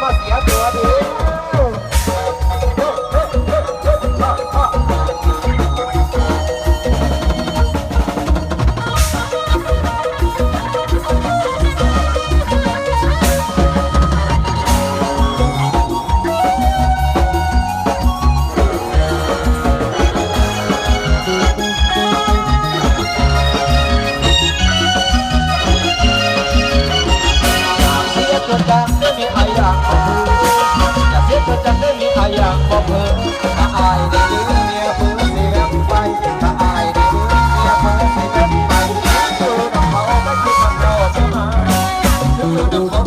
Masih.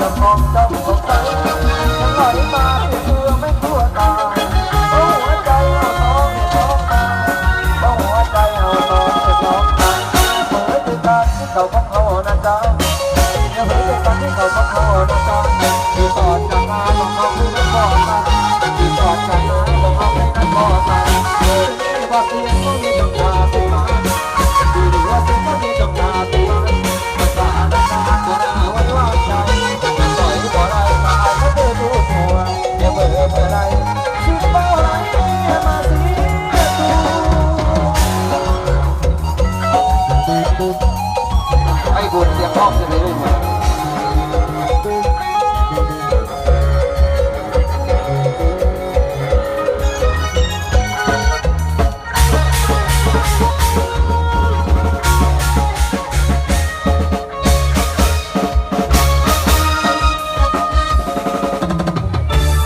จะมองจ้องสงยันไหลมาที่เรือไม่ทั่ตาตัวใจเอาน้องให้น้องตอาหัวใจเอาน้องให้น้องตายเปิดด้วยการที่เขาพักเขานะจ๊ะอย่าเปิดการที่เขาพักเขานะจ๊ะตอดจากบอกเขาไม่ได้บอกมาตอดจากบอกเขาไม่ได้บอกมา ให้บุญเสียงพ่อเสียงลูกมา